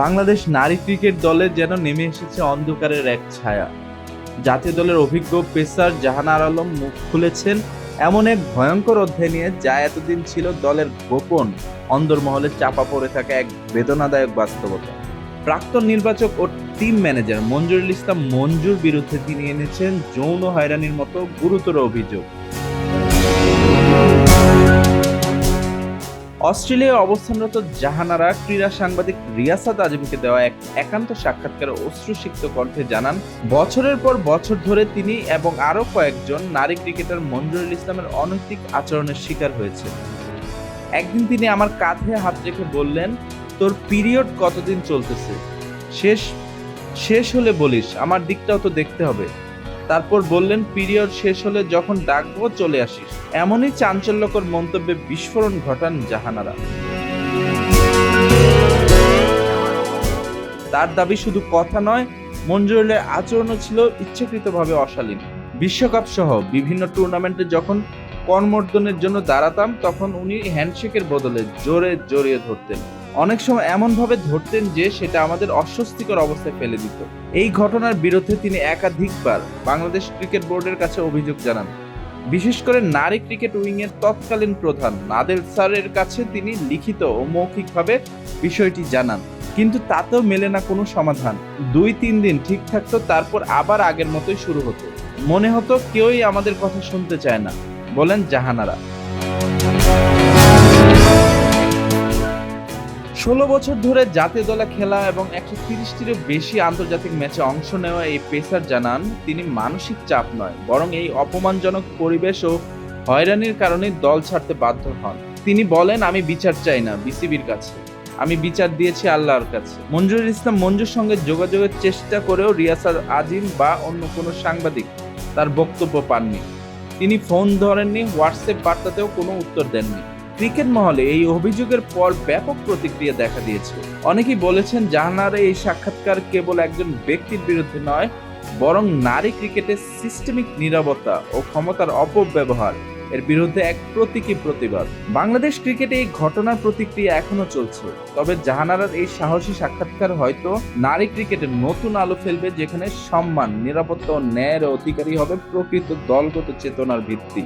বাংলাদেশ নারী ক্রিকেট দলে যেন নেমে এসেছে অন্ধকারের এক ছায়া। জাতীয় দলের অভিজ্ঞ পেসার জাহানার আলম মুখ খুলেছেন এমন এক ভয়ঙ্কর অধ্যায় নিয়ে যা এতদিন ছিল দলের গোপন অন্দরমহলে চাপা পড়ে থাকা এক বেদনাদায়ক বাস্তবতা। প্রাক্তন নির্বাচক ও টিম ম্যানেজার মঞ্জুরুল ইসলাম মঞ্জুর বিরুদ্ধে তিনি এনেছেন যৌন হয়রানির মতো গুরুতর অভিযোগ। অস্ট্রেলিয়ায় অবস্থানরত জাহানারা ক্রীড়া সাংবাদিক রিয়াসাত আজমকে দেওয়া এক একান্ত সাক্ষাৎকারে অশ্রুসিক্ত কণ্ঠে জানান, বছরের পর বছর ধরে তিনি এবং আরও কয়েকজন নারী ক্রিকেটার মঞ্জুরুল ইসলামের অনৈতিক আচরণের শিকার হয়েছে একদিন তিনি আমার কাঁধে হাত রেখে বললেন, তোর পিরিয়ড কতদিন চলতেছে? শেষ শেষ হলে বলিস, আমার দিকটাও তো দেখতে হবে। তারপর বললেন, পিরিয়ড শেষ হলে যখন ডাকবো, চলে আসিস। এমনই চাঞ্চল্যকর মন্তব্যে বিস্ফোরণ ঘটান জাহানারা। তার দাবি শুধু কথা নয়, মঞ্জুরুলের আচরণও ছিল ইচ্ছাকৃতভাবে অশালীন। বিশ্বকাপ সহ বিভিন্ন টুর্নামেন্টে যখন কর্মর্দনের জন্য দাঁড়াতাম, তখন উনি হ্যান্ডশেকের বদলে জোরে জড়িয়ে ধরতেন। অনেক সময় এমনভাবে ধরতেন যে সেটা আমাদের অস্বস্তিকর অবস্থায় ফেলে দিত। এই ঘটনার বিরুদ্ধে তিনি একাধিকবার বাংলাদেশ ক্রিকেট বোর্ডের কাছে অভিযোগ জানান। বিশেষ করে নারী ক্রিকেট উইংয়ের তৎকালীন প্রধান নাদের স্যারের কাছে তিনি লিখিত ও মৌখিকভাবে বিষয়টি জানান। কিন্তু তাতেও মেলে না কোনো সমাধান। দুই তিন দিন ঠিক থাকতো, তারপর আবার আগের মতোই শুরু হতো। মনে হতো কেউই আমাদের কথা শুনতে চায় না, বলেন জাহানারা। ষোলো বছর ধরে জাতীয় দলে খেলা এবং একশো তিরিশটিরও বেশি আন্তর্জাতিক ম্যাচে অংশ নেওয়া এই পেসার জানান, তিনি মানসিক চাপ নয়, বরং এই অপমানজনক পরিবেশ ও হয়রানির কারণে দল ছাড়তে বাধ্য হন। তিনি বলেন, আমি বিচার চাই না, বিসিবির কাছে। আমি বিচার দিয়েছি আল্লাহর কাছে। মঞ্জুরুল ইসলাম মঞ্জুর সঙ্গে যোগাযোগের চেষ্টা করেও রিয়াসার আজিম বা অন্য কোনো সাংবাদিক তার বক্তব্য পাননি। তিনি ফোন ধরেননি, হোয়াটসঅ্যাপ বার্তাতেও কোনো উত্তর দেননি। ক্রিকেট মহলে এই অভিযোগের পর ব্যাপক প্রতিক্রিয়া দেখা দিয়েছে। অনেকেই বলেছেন জাহানার এই সাক্ষাৎকার কেবল একজন ব্যক্তির বিরুদ্ধে নয়, বরং নারী ক্রিকেটের সিস্টেমিক নিরাপত্তা ও ক্ষমতার অপব্যবহার, এর বিরুদ্ধে এক প্রতীকী প্রতিবাদ। বাংলাদেশ ক্রিকেটে এই ঘটনার প্রতিক্রিয়া এখনও চলছে, তবে জাহানারার এই সাহসী সাক্ষাৎকার হয়তো নারী ক্রিকেটে নতুন আলো ফেলবে, যেখানে সম্মান, নিরাপত্তা ও ন্যায়ের অধিকারী হবে প্রকৃত দলগত চেতনার ভিত্তি।